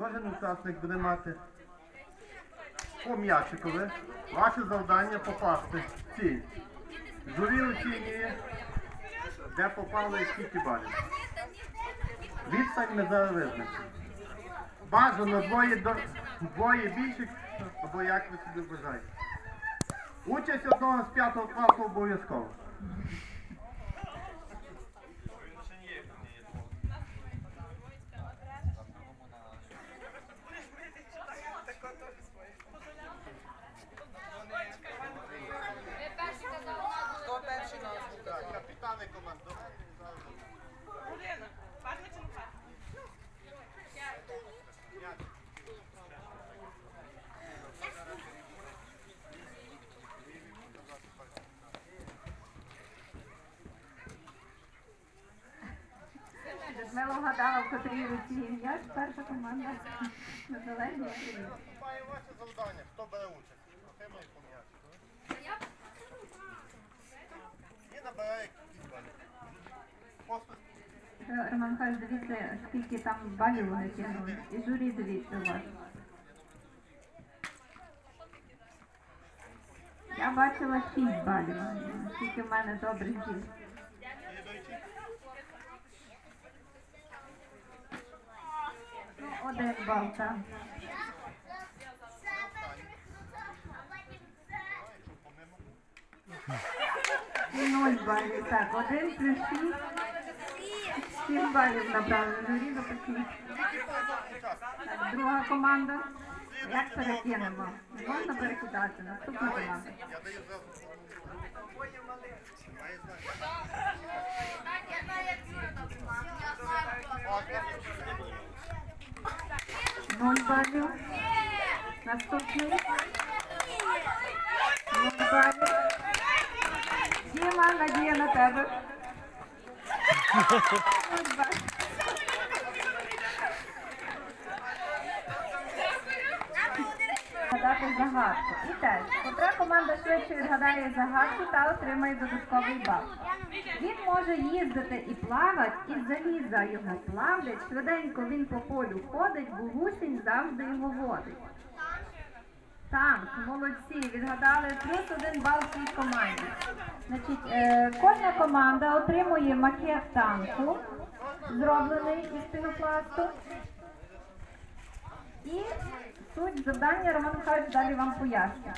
Кожен учасник буде мати по м'ячикові. Ваше завдання попасти в ціль. Журі оцінює, де попали і скільки балів. Відстань ми зараз. Бажано двоє, до... двоє більших, або як ви собі бажаєте. Участь одного з п'ятого класу обов'язково. Так, капітани. Олена, парна чи не парна? Людмила вгадала, в котрій руці м'яч, перша команда Незалежні України. Наступає ваше завдання. Хто бере участь? Отримує по м'ячику. І набирає кількість балів. Поспіль. Е, Роман Михайлович, дивіться, скільки там балів вони кинули. І журі дивіться вас. Я бачила 6 балів. Скільки в мене добрих дій. Ну, один бал, так. І 0 балів. Так, один плюс 6. 7 балів набрали. Учаснику. Так, друга команда. Як перекинемо? Не можна перекидати. Наступна команда. Нуль балів. Наступний. Нуль балів. Діма, надія на тебе. Балів. Гадати загадку. І теж, котра команда швидше відгадає загадку та отримає додатковий бал. Він може їздити і плавати, і заліза його плавлять. Швиденько він по полю ходить, бо гусінь завжди його водить. Танк, молодці, відгадали плюс один бал цій команді. Значить, е, кожна команда отримує макет танку, зроблений із пінопласту. І суть завдання Роман Михайлович далі вам пояснить.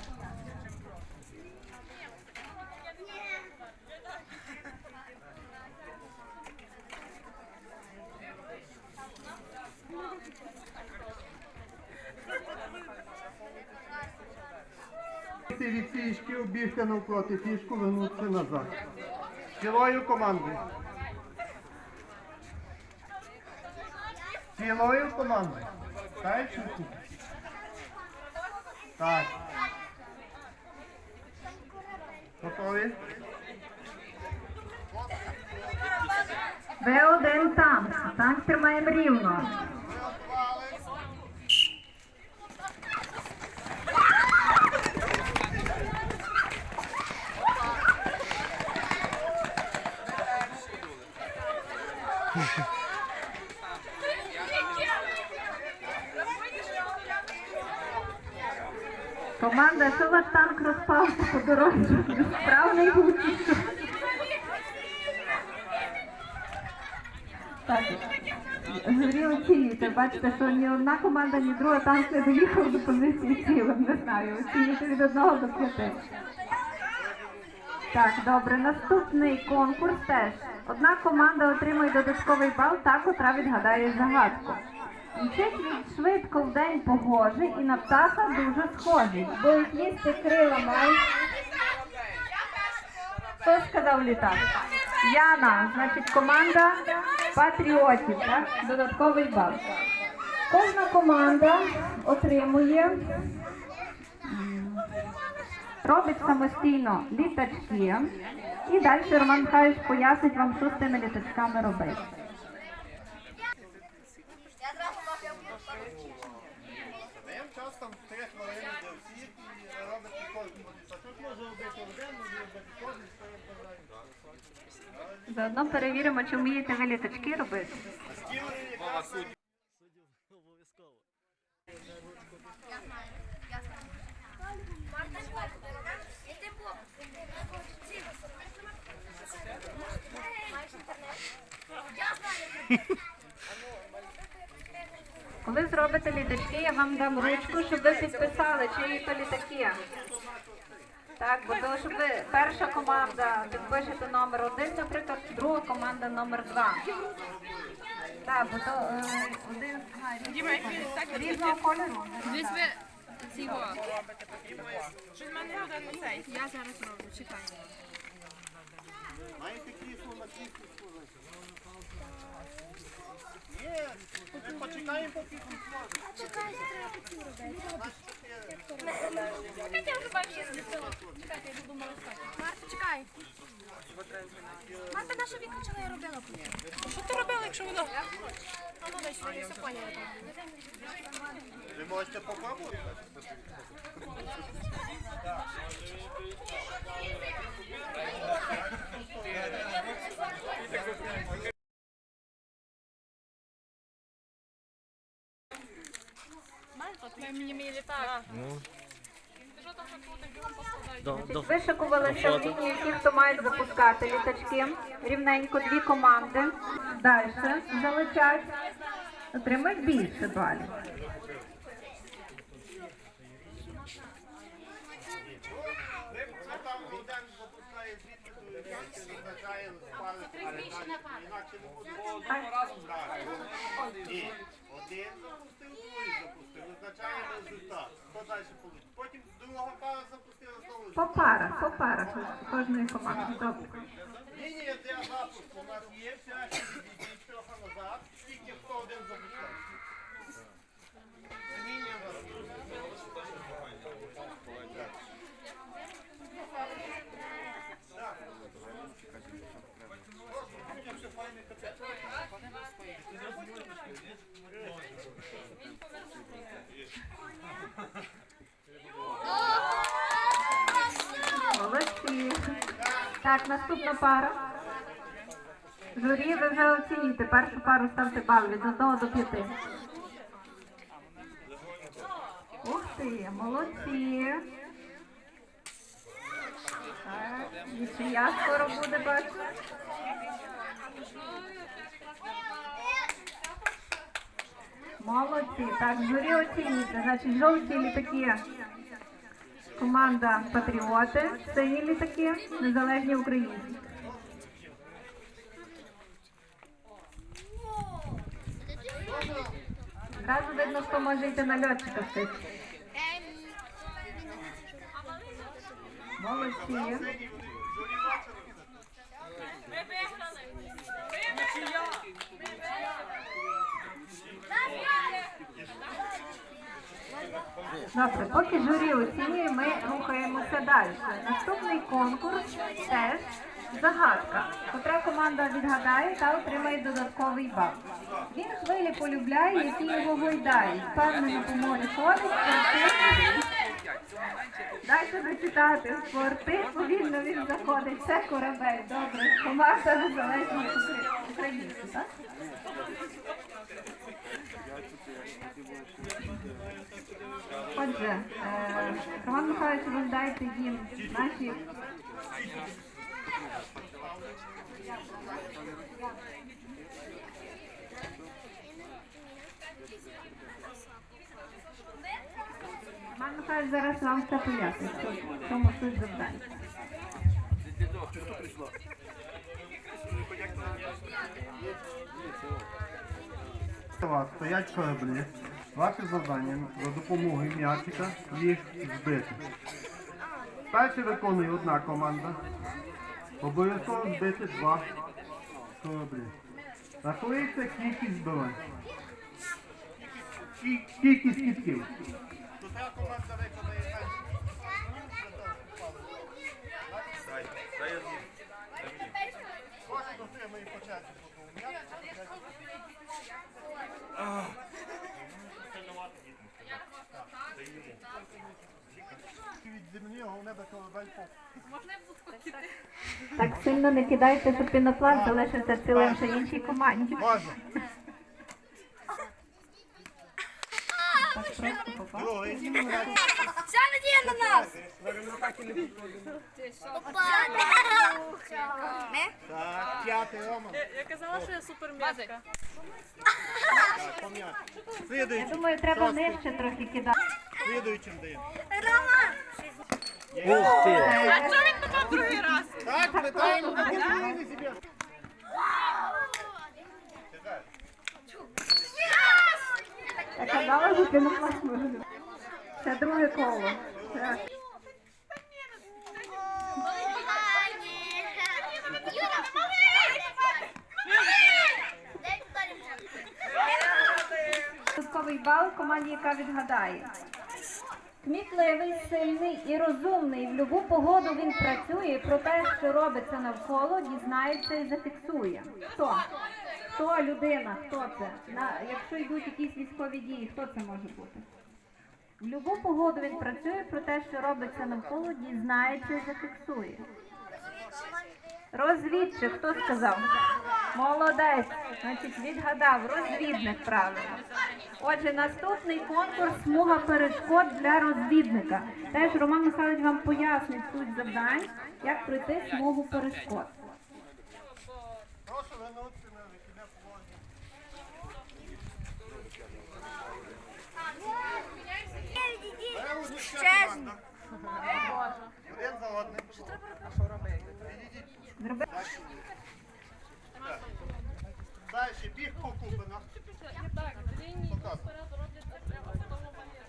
Ти від фішки обігти навпроти фішку, вернутися назад. Цілою командою. Цілою командою. Так? Так. Готові? Ви один танк. Танк тримаємо рівно. Команда, що ваш танк розпався по дорозі? Справний гучний. Так, журі оцінюйте. Бачите, що ні одна команда, ні друга танк не доїхав до позиції цілим. Не знаю. Оцінюйте від одного до п'яти. Так, добре. Наступний конкурс теж. Одна команда отримує додатковий бал, та котра відгадає загадку. Мчить він швидко в день погожий і на птаха дуже схожий, бо їх їсти крила має. Хто сказав літак? Яна, значить команда патріотів, так? Додатковий бал. Кожна команда отримує, робить самостійно літачки. І далі Роман Михайлович пояснить вам, що з тими літачками робити. Даємо час там 3 хвилини для всіх і робити кожному літачок. Може робити один, може робити кожен, що я бажаю. Заодно перевіримо, чи вмієте ви літачки робити. Коли зробите літачки, я вам дам ручку, щоб ви підписали, чиї то літаки. Так, бо то, щоб ви перша команда підпишете номер один, наприклад, друга команда номер два. Так, бо то е, один різного кольору. Десь ви цього. Щось в мене один на цей. Я зараз роблю, чекаю. Маєте крісло на крісло почекаємо, поки робити. Чекайте, я робила. Що ти робила, якщо воно? А ну. Ви можете попробувати? Ми мені мій літак. Ну, Ти що там до, Вишикувалися в лінію ті, хто мають запускати літачки. Рівненько дві команди. Далі залетять. Отримають більше балів. Інакше не буде. Ні, один запустив, результат. Хто далі? Потім друга пара запустила знову. По парах, по парах кожної команди. Добре. Лінія для запуску у нас є, вся відійдіть трохи назад, тільки хто один запускає. Лінія запуску. Молодці. Так, наступна пара. Журі, ви вже оцінюєте. Першу пару ставте бал від 1 до 5. Ух ти, молодці. Так, нічия скоро буде, бачу. Молодці. Так, журі оцінюйте. Значить, жовті літаки. Команда Патріоти, сині літаки, незалежні українці. Одразу видно, хто може йти на льотчика встиг. Молодці. Добре, поки журі оцінює, ми рухаємося далі. Наступний конкурс теж загадка, котра команда відгадає та отримає додатковий бал. Він хвилі полюбляє, які його гойдають. Впевнено по морі ходить, спортивний. Дайте зачитати. Спорти повільно він заходить. Це корабель. Добре. Команда незалежної Укра- так? Отже, е, Роман Михайлович, ви дайте їм наші Роман Михайлович зараз вам все пояснить, що в чому суть завдання. Стоять кораблі. Ваше завдання за допомогою м'ячика їх збити. Перше виконує одна команда. Обов'язково збити два кораблі. Рахується кількість збивань. Кількість кітків. Та команда виконає Кожен отримує по черзі по одному м'ячику. Від землі головне до корабель Так сильно не кидайте, щоб пінопласт залишився цілим ще іншій команді. Можна. Так просто. Другий. Вся надія на нас. Так, Рома. Я казала, що я суперм'язка. Я думаю, треба нижче трохи кидати. Слідуючим даємо. А чого він попав другий раз? Так, ми так, ми себе. Я казала, що ти не класно. Це друге коло. Додатковий бал команді, яка відгадає. Кмітливий, сильний і розумний. В любу погоду він працює, про те, що робиться навколо, дізнається і зафіксує. Хто? Хто людина? Хто це? На, якщо йдуть якісь військові дії, хто це може бути? В любу погоду він працює, про те, що робиться навколо, дізнається і зафіксує. Розвідчик, хто сказав? Молодець, значить відгадав, розвідник правильно. Отже, наступний конкурс смуга перешкод для розвідника. Теж Роман Михайлович вам пояснить суть завдань, як пройти смугу перешкод. Прошу вернутися на вихідне положення. Ще Один за одним. А що робити? Далі біг по кубинах. Так, лінії Показуй. вперед робляться прямо в тому манері.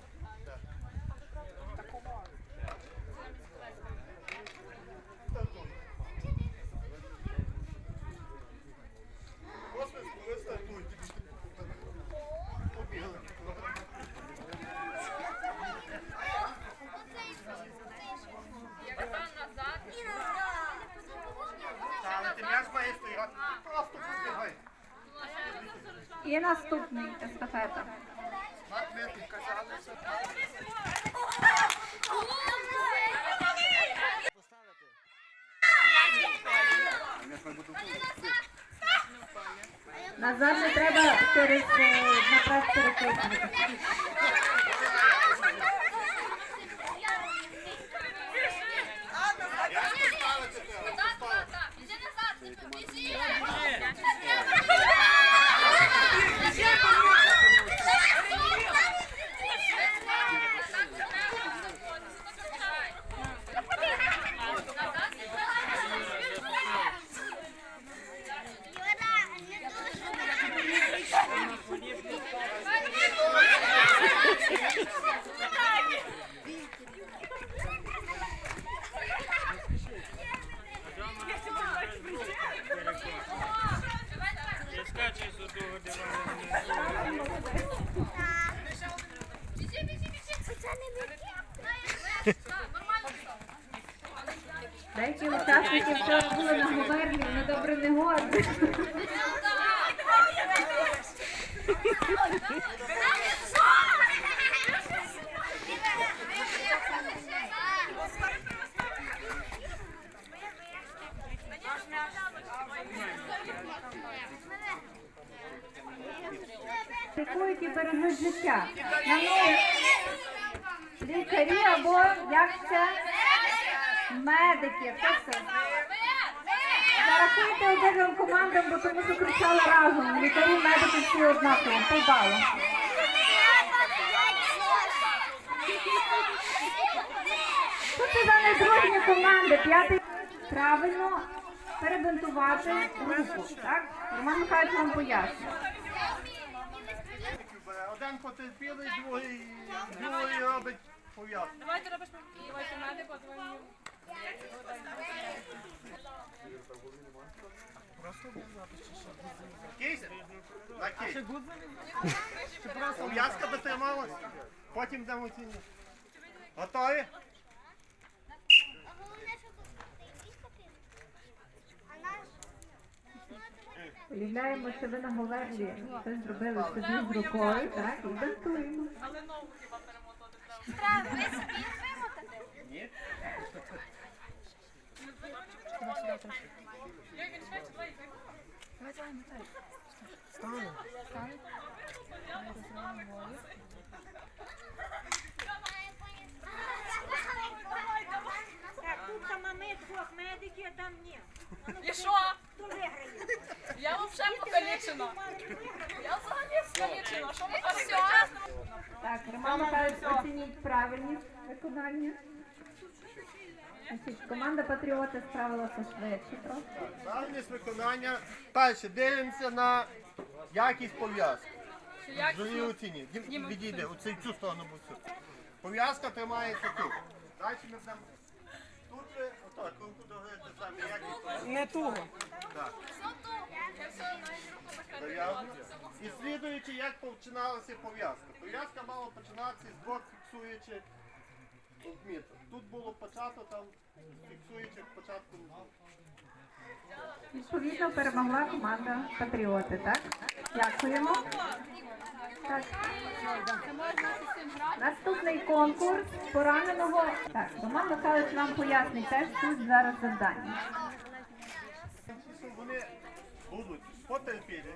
Стартуй. Посмішку ви стартуйте. Побігли. Але ти м'яч має стояти. Просто побігай. і наступний естафета. Назад не треба через е, наперед Учасники вчора на Говерлі, вони добре не. Лікують і бережуть життя. Лікарі або як це? Медики. Хто це? Зарахуйте обидвом командам, бо тому що кричали разом. Лікарі, медики всі однаково. Побали. Тут це за недружні команди. П'ятий правильно перебинтувати руку. Так? Роман Михайлович вам пояснює. Один потерпілий, другий, другий робить пов'язку. Давайте робиш давайте медик, от вам Кейс? На кейс. Пов'язка дотрималась. Потім йдемо оцінювати. Готові? Уявляємо, що ви на Говерлі щось зробили собі з рукою, так, і бинтуємо. але ногу хіба перемотати Я взагалі покалічена. Я Так, Роман Михайлович, оцініть правильність виконання. Значить, команда Патріоти справилася швидше трохи. Правильність виконання. Перше, дивимося на якість пов'язки. Журі оцінює. Дім- Відійде, у цю- цю сторону будь цю. Пов'язка тримається тут. Далі ми будемо тут ви, отак, руку договорити самі, якість. Не туго. Так. І слідуючи, як починалася пов'язка. Пов'язка мала починатися з двох фіксуючих отміток. Тут було почато, там фіксуючих початком. Відповідно, перемогла команда Патріоти, так? Дякуємо. Так. Наступний конкурс пораненого. Так, Роман Михайлович вам пояснить теж суть зараз завдання. Вони будуть потерпілі.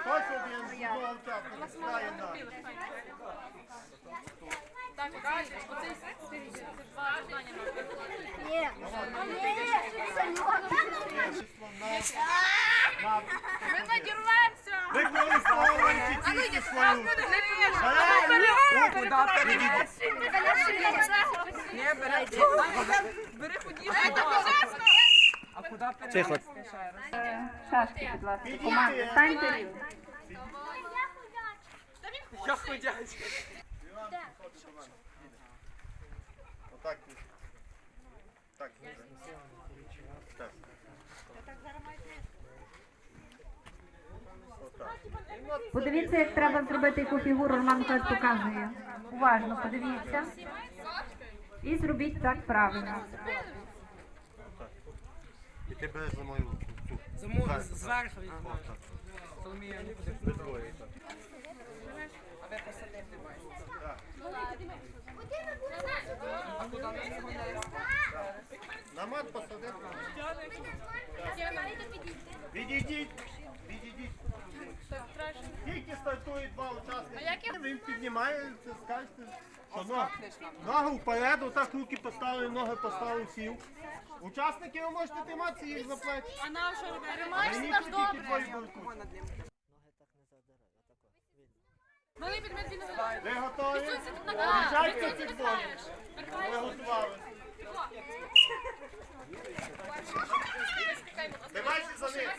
Хтось один з одного учасника стає на Так, оцей, оцей два тільки свою. Бери. А куди раз? Е, Шашки, будь ласка, команда. Станьте рівно. Я ходячий. Отак. Так. Так. Подивіться, як треба зробити яку фігуру Роман Михайлович показує. Уважно подивіться. І зробіть так правильно. І ти береш за мою руку. Цю. Замову Так, зверху так. візьмемо. Соломія, не буде. Ви двоє, так. А ви посадити немає. А куди ми його не На мат посадити. Відійдіть. Відійдіть. Стартують два учасники. Він піднімається, скажете, що ногу. Вперед, отак руки поставили, ноги поставив, сів. Учасники ви можете триматися їх за плечі. А нам що робити? Над ним. Малий підмет він не Ви готові? Включайте. Ви готували. Давайте за ним.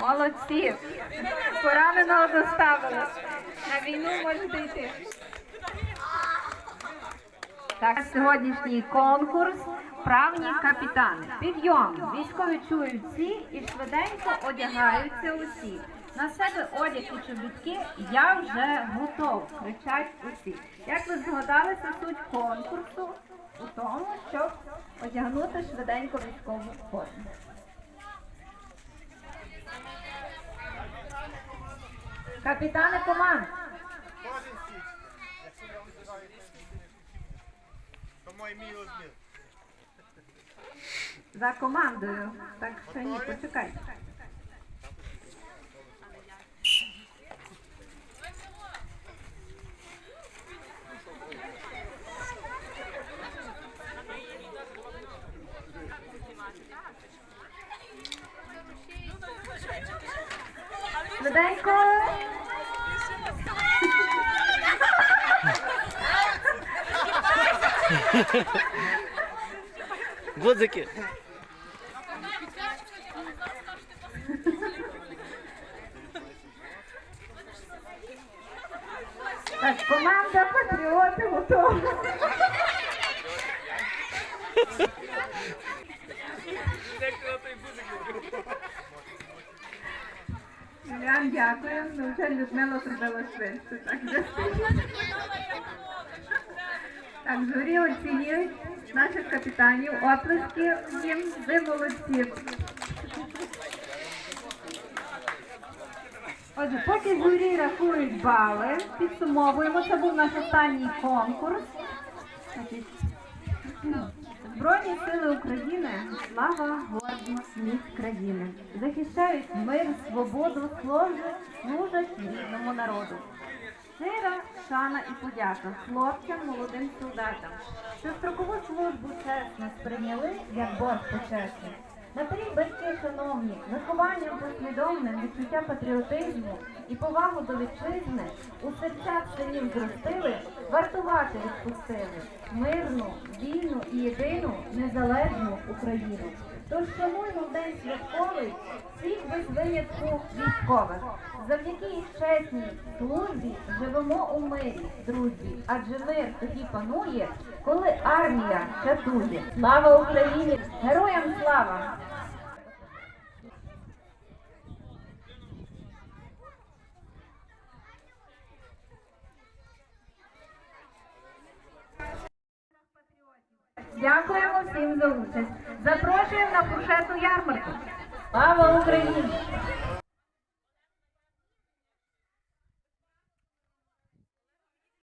Молодці! Пораненого доставили. На війну можете йти. Сьогоднішній конкурс правні капітани. Підйом. Військові чують всі і швиденько одягаються усі. На себе одяг і чобітки я вже готов. Кричать усі. Як ви згадалися, суть конкурсу у тому, щоб одягнути швиденько військову форму. Капітани команд. Кожен стіч. Якщо я визиваю, то мій мій розмір. За командою. Так що ні, почекайте. Швиденько. Гудзики. Команда патріоти готова. Ян, дякую. Ну, вже Людмила зробила швидше. Так, вже Так, журі оцінюють наших капітанів. Оплески їм. Ви молодці. Отже, поки журі рахують бали, підсумовуємо, це був наш останній конкурс. Збройні сили України, слава, гордість, міць країни. Захищають мир, свободу, служать, служать рідному народу. Щира шана і подяка хлопцям, молодим солдатам, що строкову службу чесно сприйняли як борг почесний. Наперед батьки шановні, вихованням послідовним відчуття патріотизму і повагу до вітчизни у серцях синів зростили, вартувати відпустили мирну, вільну і єдину незалежну Україну. Тож шануймо в день святковий всіх без винятку військових. Завдяки їх чесній службі живемо у мирі, друзі, адже мир тоді панує, коли армія чатує. Слава Україні! Героям слава! Дякуємо всім за участь. Запрошуємо на фуршетну ярмарку. Слава Україні!